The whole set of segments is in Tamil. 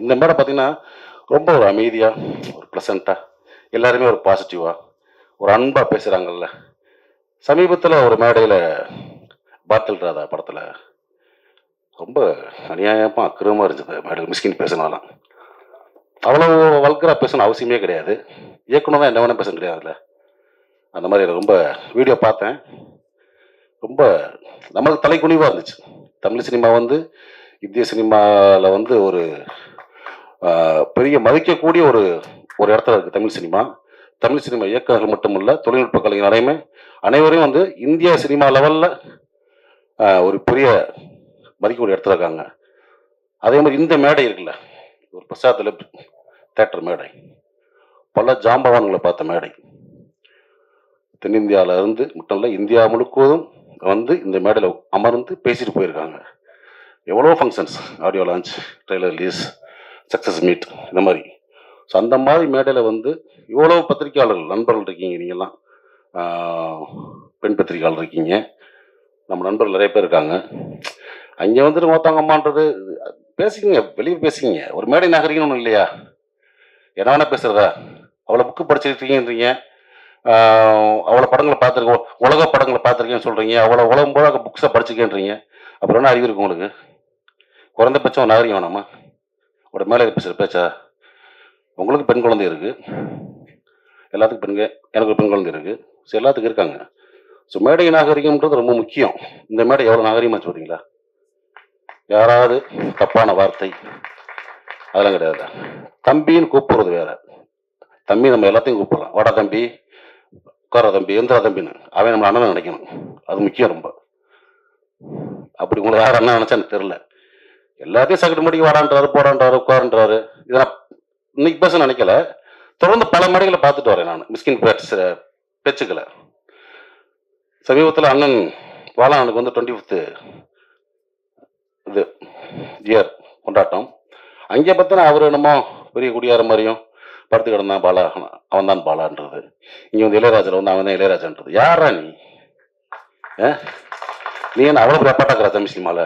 இந்த மேடம் பார்த்தீங்கன்னா ரொம்ப ஒரு அமைதியாக ஒரு ப்ளசண்ட்டாக எல்லாருமே ஒரு பாசிட்டிவாக ஒரு அன்பாக பேசுகிறாங்கல்ல சமீபத்தில் ஒரு மேடையில் பாத்தல் ராதா படத்தில் ரொம்ப அநியாயமாக அக்கிரமாக இருந்தது. மேடையில் மிஸ்கின் பேசினாலாம் அவ்வளோ வல்கராக பேசணும் அவசியமே கிடையாது. இயக்குனர் தான் என்ன வேணால் பேச கிடையாதுல்ல அந்த மாதிரி ரொம்ப வீடியோ பார்த்தேன். ரொம்ப நம்மளுக்கு தலைக்குனிவாக இருந்துச்சு. தமிழ் சினிமா வந்து இந்திய சினிமாவில் வந்து ஒரு பெரிய மதிக்கக்கூடிய ஒரு ஒரு இடத்துல இருக்குது தமிழ் சினிமா. தமிழ் சினிமா இயக்குநர்கள் மட்டுமல்ல தொழில்நுட்ப கலைஞர் அனைமே அனைவரையும் வந்து இந்திய சினிமா லெவலில் ஒரு பெரிய மதிக்கக்கூடிய இடத்துல இருக்காங்க. அதே மாதிரி இந்த மேடை இருக்குல்ல ஒரு பிரசாத்தில் தேட்டர் மேடை. பல ஜாம்பவான்களை பார்த்த மேடை. தென்னிந்தியாவில் இருந்து மட்டும் இல்லை இந்தியா முழுவதும் வந்து இந்த மேடையில் அமர்ந்து பேசிட்டு போயிருக்காங்க. எவ்வளோ functions audio launch trailer release success meet இந்த மாதிரி. ஸோ அந்த மாதிரி மேடையில் வந்து இவ்வளோ பத்திரிக்கையாளர்கள் நண்பர்கள் இருக்கீங்க நீங்கள்லாம் பெண் பத்திரிகையாளர் இருக்கீங்க. நம்ம நண்பர்கள் நிறைய பேர் இருக்காங்க. அங்கே வந்துட்டு மொத்தவங்க அம்மான்றது பேசிக்கங்க வெளியே பேசிக்கிங்க. ஒரு மேடை நகரிங்கன்னு ஒன்றும் இல்லையா? என்ன வேணா பேசுறதா? அவ்வளோ புக்கு படிச்சிருக்கீங்கன்றீங்க. அவ்வளோ படங்களை பார்த்துருக்கோம் உலக படங்களை பார்த்துருக்கேன்னு சொல்கிறீங்க அவ்வளோ உலகம் போல புக்ஸை படிச்சுக்கேன்றீங்க அப்புறம் என்ன அறிவு இருக்கு உங்களுக்கு? குறைந்தபட்சம் நாகரிகம் வேணாமா? ஒரு மேலே பேசுகிற பேச்சா? உங்களுக்கு பெண் குழந்தை இருக்குது எல்லாத்துக்கும் பெண்கள் எனக்கு பெண் குழந்தை இருக்குது ஸோ எல்லாத்துக்கும் இருக்காங்க. ஸோ மேடை நாகரிகம்ன்றது ரொம்ப முக்கியம். இந்த மேடை எவ்வளோ நாகரிகமாக சொல்கிறீங்களா யாராவது தப்பான வார்த்தை அதெல்லாம் கிடையாது. தம்பின்னு கூப்பிடுறது வேற. தம்பி நம்ம எல்லாத்தையும் கூப்பிடலாம். வாடா தம்பி உட்கார தம்பி எந்திரா தம்பின்னு. அவன் நம்ம அண்ணன் நினைக்கணும். அது முக்கியம் ரொம்ப. அப்படி உங்களுக்கு யார் அண்ணன் நினச்சா எனக்கு தெரில எல்லாத்தையும் சகட்டு மடிக்கு வரான்றாரு போடான்றாரு உட்காருன்றாரு. இதை நான் இன்னைக்கு பேச நினைக்கல. தொடர்ந்து பல மேடைகளை பார்த்துட்டு வரேன் நான் மிஸ்கின் பேட்ஸ் பேச்சுக்களை. சமீபத்தில் அண்ணன் பாலானுக்கு வந்து டுவெண்ட்டி ஃபிஃப்த்து இது இயர் கொண்டாட்டம். அங்கே பார்த்தா அவர் என்னமோ பெரிய குடியார மாதிரியும் படுத்து கிடந்தான் பாலா அவன் தான் பாலான்றது. இங்கே வந்து இளையராஜில் வந்து அவன் தான் இளையராஜான்றது. யாரா நீ? ஆ? நீ என்ன அவ்வளோ பிரப்பாட்டாக்குற தமிழ் சினிமாவில்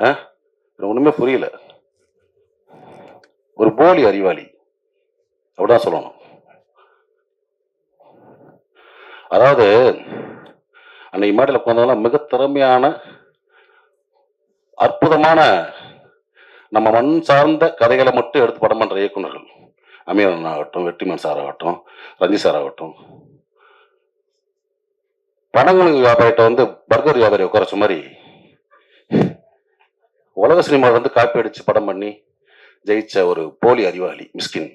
ஆ எனக்கு புரியல. ஒரு போலி அறிவாளி. அப்படிதான் சொல்லணும். அதாவது அன்னைக்கு மாட்டில் உட்காந்தவங்களாம் மிக திறமையான அற்புதமான நம்ம மண் சார்ந்த கதைகளை மட்டும் எடுத்து படம் பண்ற இயக்குனர்கள் அமீரன் ஆகட்டும் வெற்றிமன் சார் ஆகட்டும் ரஞ்சி சார் ஆகட்டும். பணங்களுக்கு வியாபாரிட்ட வந்து பர்கர் வியாபாரி உட்காரச்ச மாதிரி உலக சினிமாவில் வந்து காப்பி அடித்து படம் பண்ணி ஜெயிச்ச ஒரு போலி அறிவாளி மிஸ்கின்.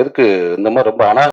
எதுக்கு இந்த மாதிரி ரொம்ப அனா